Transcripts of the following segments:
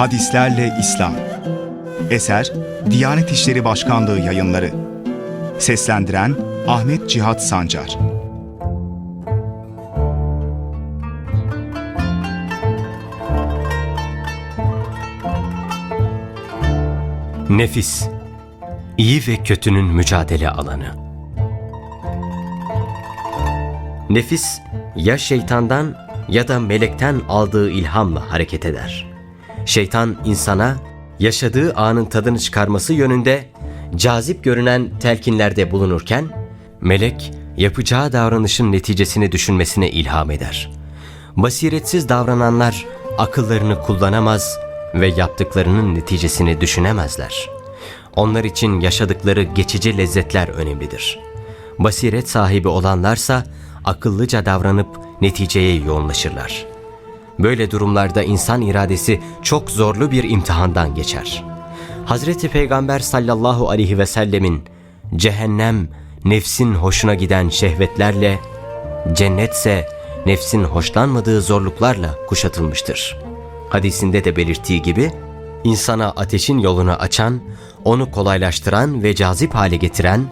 Hadislerle İslam Eser Diyanet İşleri Başkanlığı Yayınları Seslendiren Ahmet Cihat Sancar Nefis, iyi ve kötünün mücadele alanı. Nefis, ya şeytandan ya da melekten aldığı ilhamla hareket eder. Şeytan insana yaşadığı anın tadını çıkarması yönünde cazip görünen telkinlerde bulunurken, melek yapacağı davranışın neticesini düşünmesine ilham eder. Basiretsiz davrananlar akıllarını kullanamaz ve yaptıklarının neticesini düşünemezler. Onlar için yaşadıkları geçici lezzetler önemlidir. Basiret sahibi olanlarsa akıllıca davranıp neticeye yoğunlaşırlar. Böyle durumlarda insan iradesi çok zorlu bir imtihandan geçer. Hazreti Peygamber sallallahu aleyhi ve sellemin cehennem nefsin hoşuna giden şehvetlerle, cennetse nefsin hoşlanmadığı zorluklarla kuşatılmıştır. Hadisinde de belirttiği gibi, insana ateşin yolunu açan, onu kolaylaştıran ve cazip hale getiren,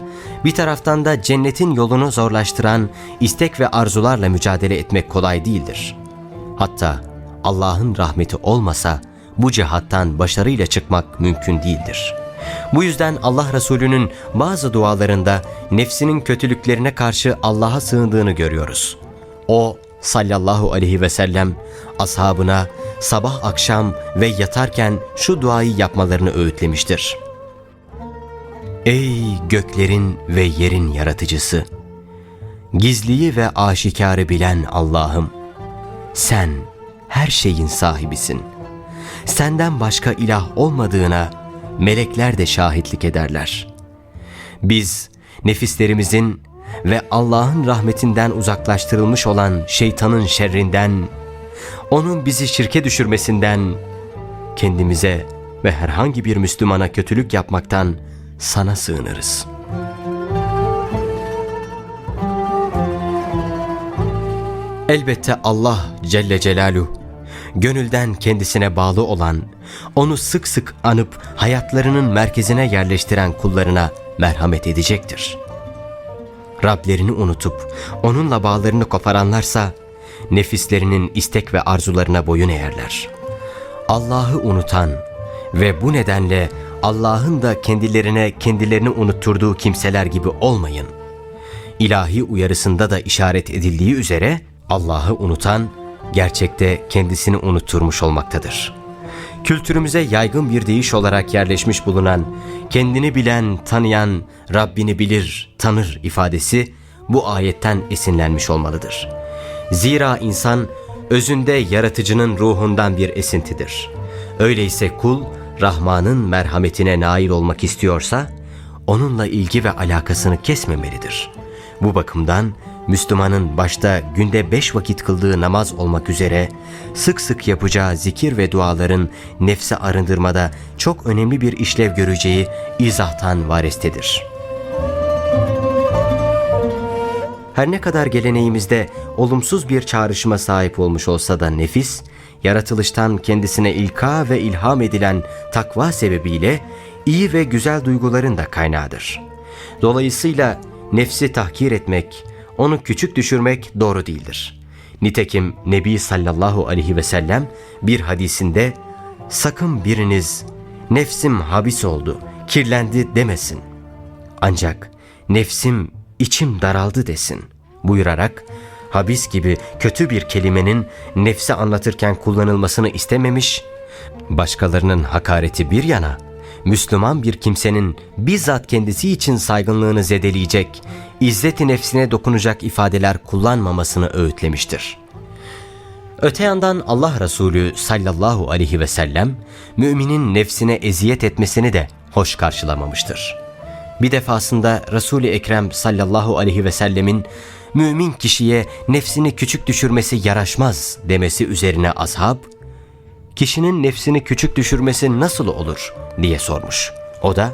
bir taraftan da cennetin yolunu zorlaştıran istek ve arzularla mücadele etmek kolay değildir. Hatta Allah'ın rahmeti olmasa bu cihattan başarıyla çıkmak mümkün değildir. Bu yüzden Allah Resulü'nün bazı dualarında nefsinin kötülüklerine karşı Allah'a sığındığını görüyoruz. O sallallahu aleyhi ve sellem ashabına sabah akşam ve yatarken şu duayı yapmalarını öğütlemiştir. Ey göklerin ve yerin yaratıcısı! Gizliyi ve aşikarı bilen Allah'ım! Sen her şeyin sahibisin. Senden başka ilah olmadığına melekler de şahitlik ederler. Biz nefislerimizin ve Allah'ın rahmetinden uzaklaştırılmış olan şeytanın şerrinden, onun bizi şirke düşürmesinden, kendimize ve herhangi bir Müslümana kötülük yapmaktan sana sığınırız. Elbette Allah Celle Celaluhu, gönülden kendisine bağlı olan, onu sık sık anıp hayatlarının merkezine yerleştiren kullarına merhamet edecektir. Rablerini unutup onunla bağlarını koparanlarsa nefislerinin istek ve arzularına boyun eğerler. Allah'ı unutan ve bu nedenle Allah'ın da kendilerine kendilerini unutturduğu kimseler gibi olmayın. İlahi uyarısında da işaret edildiği üzere Allah'ı unutan gerçekte kendisini unutturmuş olmaktadır. Kültürümüze yaygın bir deyiş olarak yerleşmiş bulunan kendini bilen, tanıyan, Rabbini bilir, tanır ifadesi bu ayetten esinlenmiş olmalıdır. Zira insan özünde yaratıcının ruhundan bir esintidir. Öyleyse kul Rahman'ın merhametine nail olmak istiyorsa onunla ilgi ve alakasını kesmemelidir. Bu bakımdan Müslümanın başta günde beş vakit kıldığı namaz olmak üzere sık sık yapacağı zikir ve duaların nefse arındırmada çok önemli bir işlev göreceği izahtan varestedir. Her ne kadar geleneğimizde olumsuz bir çağrışıma sahip olmuş olsa da nefis, yaratılıştan kendisine ilka ve ilham edilen takva sebebiyle iyi ve güzel duyguların da kaynağıdır. Dolayısıyla nefsi tahkir etmek, onu küçük düşürmek doğru değildir. Nitekim Nebi sallallahu aleyhi ve sellem bir hadisinde sakın biriniz nefsim habis oldu, kirlendi demesin. Ancak nefsim içim daraldı desin buyurarak habis gibi kötü bir kelimenin nefse anlatırken kullanılmasını istememiş, başkalarının hakareti bir yana, Müslüman bir kimsenin bizzat kendisi için saygınlığını zedeleyecek, izzeti nefsine dokunacak ifadeler kullanmamasını öğütlemiştir. Öte yandan Allah Resulü sallallahu aleyhi ve sellem müminin nefsine eziyet etmesini de hoş karşılamamıştır. Bir defasında Resul-i Ekrem sallallahu aleyhi ve sellemin mümin kişiye nefsini küçük düşürmesi yaraşmaz demesi üzerine ashab, kişinin nefsini küçük düşürmesi nasıl olur diye sormuş. O da,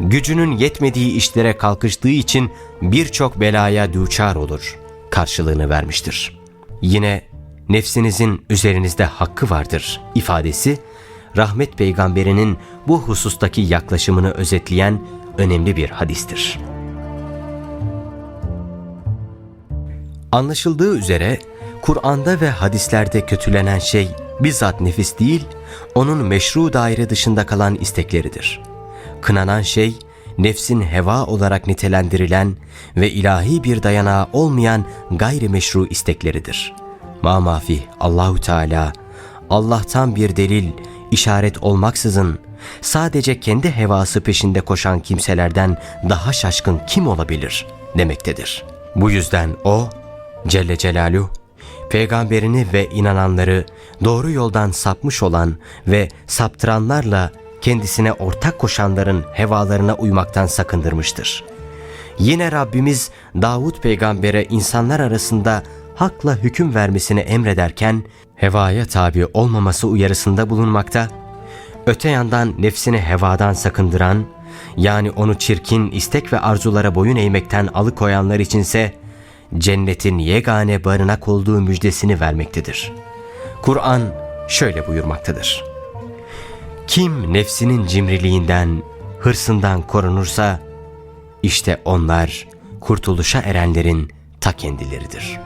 gücünün yetmediği işlere kalkıştığı için birçok belaya düçar olur karşılığını vermiştir. Yine nefsinizin üzerinizde hakkı vardır ifadesi rahmet peygamberinin bu husustaki yaklaşımını özetleyen önemli bir hadistir. Anlaşıldığı üzere Kur'an'da ve hadislerde kötülenen şey bizzat nefis değil, onun meşru daire dışında kalan istekleridir. Kınanan şey nefsin heva olarak nitelendirilen ve ilahi bir dayanağı olmayan gayrimeşru istekleridir. Ma Allahu Teala Allah'tan bir delil, işaret olmaksızın sadece kendi hevası peşinde koşan kimselerden daha şaşkın kim olabilir demektedir. Bu yüzden o Celle Celaluhu peygamberini ve inananları doğru yoldan sapmış olan ve saptıranlarla kendisine ortak koşanların hevalarına uymaktan sakındırmıştır. Yine Rabbimiz Davut peygambere insanlar arasında hakla hüküm vermesini emrederken hevaya tabi olmaması uyarısında bulunmakta, öte yandan nefsini hevadan sakındıran, yani onu çirkin istek ve arzulara boyun eğmekten alıkoyanlar içinse cennetin yegane barınak olduğu müjdesini vermektedir. Kur'an şöyle buyurmaktadır. Kim nefsinin cimriliğinden, hırsından korunursa, işte onlar kurtuluşa erenlerin ta kendileridir.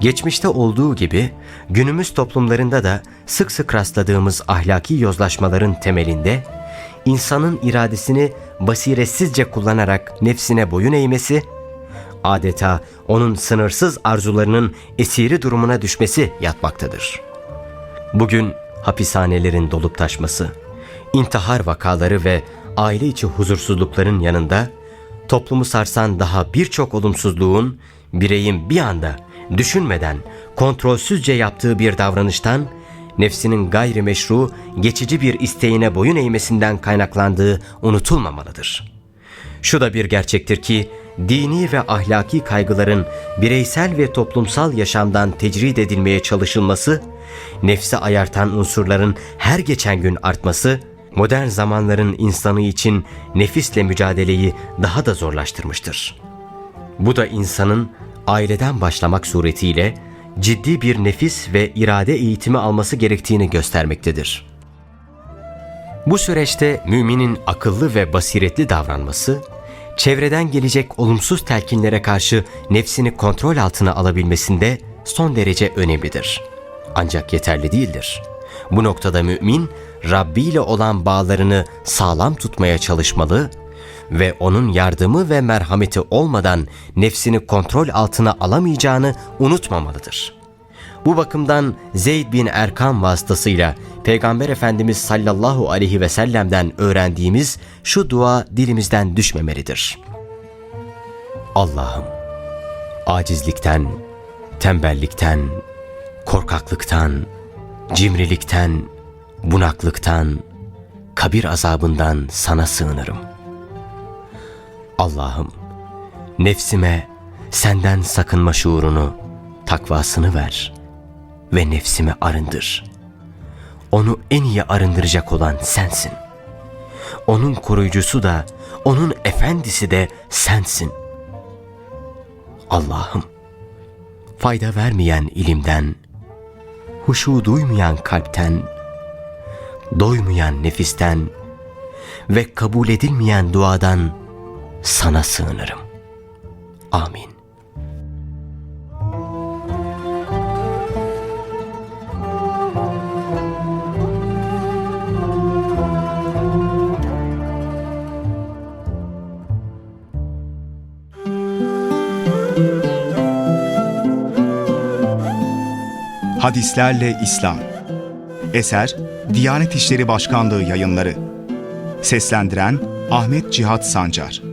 Geçmişte olduğu gibi günümüz toplumlarında da sık sık rastladığımız ahlaki yozlaşmaların temelinde insanın iradesini basiretsizce kullanarak nefsine boyun eğmesi, adeta onun sınırsız arzularının esiri durumuna düşmesi yatmaktadır. Bugün hapishanelerin dolup taşması, intihar vakaları ve aile içi huzursuzlukların yanında toplumu sarsan daha birçok olumsuzluğun bireyin bir anda düşünmeden kontrolsüzce yaptığı bir davranıştan nefsinin gayrimeşru, geçici bir isteğine boyun eğmesinden kaynaklandığı unutulmamalıdır. Şu da bir gerçektir ki, dini ve ahlaki kaygıların bireysel ve toplumsal yaşamdan tecrid edilmeye çalışılması, nefsi ayartan unsurların her geçen gün artması, modern zamanların insanı için nefisle mücadeleyi daha da zorlaştırmıştır. Bu da insanın aileden başlamak suretiyle ciddi bir nefis ve irade eğitimi alması gerektiğini göstermektedir. Bu süreçte müminin akıllı ve basiretli davranması, çevreden gelecek olumsuz telkinlere karşı nefsini kontrol altına alabilmesinde son derece önemlidir. Ancak yeterli değildir. Bu noktada mümin, Rabbi ile olan bağlarını sağlam tutmaya çalışmalı ve onun yardımı ve merhameti olmadan nefsini kontrol altına alamayacağını unutmamalıdır. Bu bakımdan Zeyd bin Erkam vasıtasıyla Peygamber Efendimiz sallallahu aleyhi ve sellem'den öğrendiğimiz şu dua dilimizden düşmemelidir. Allah'ım acizlikten, tembellikten, korkaklıktan, cimrilikten, bunaklıktan, kabir azabından sana sığınırım. Allah'ım nefsime senden sakınma şuurunu, takvasını ver ve nefsimi arındır. Onu en iyi arındıracak olan sensin. Onun koruyucusu da, onun efendisi de sensin. Allah'ım, fayda vermeyen ilimden, huşu duymayan kalpten, doymayan nefisten ve kabul edilmeyen duadan sana sığınırım. Amin. Hadislerle İslam Eser Diyanet İşleri Başkanlığı yayınları Seslendiren Ahmet Cihat Sancar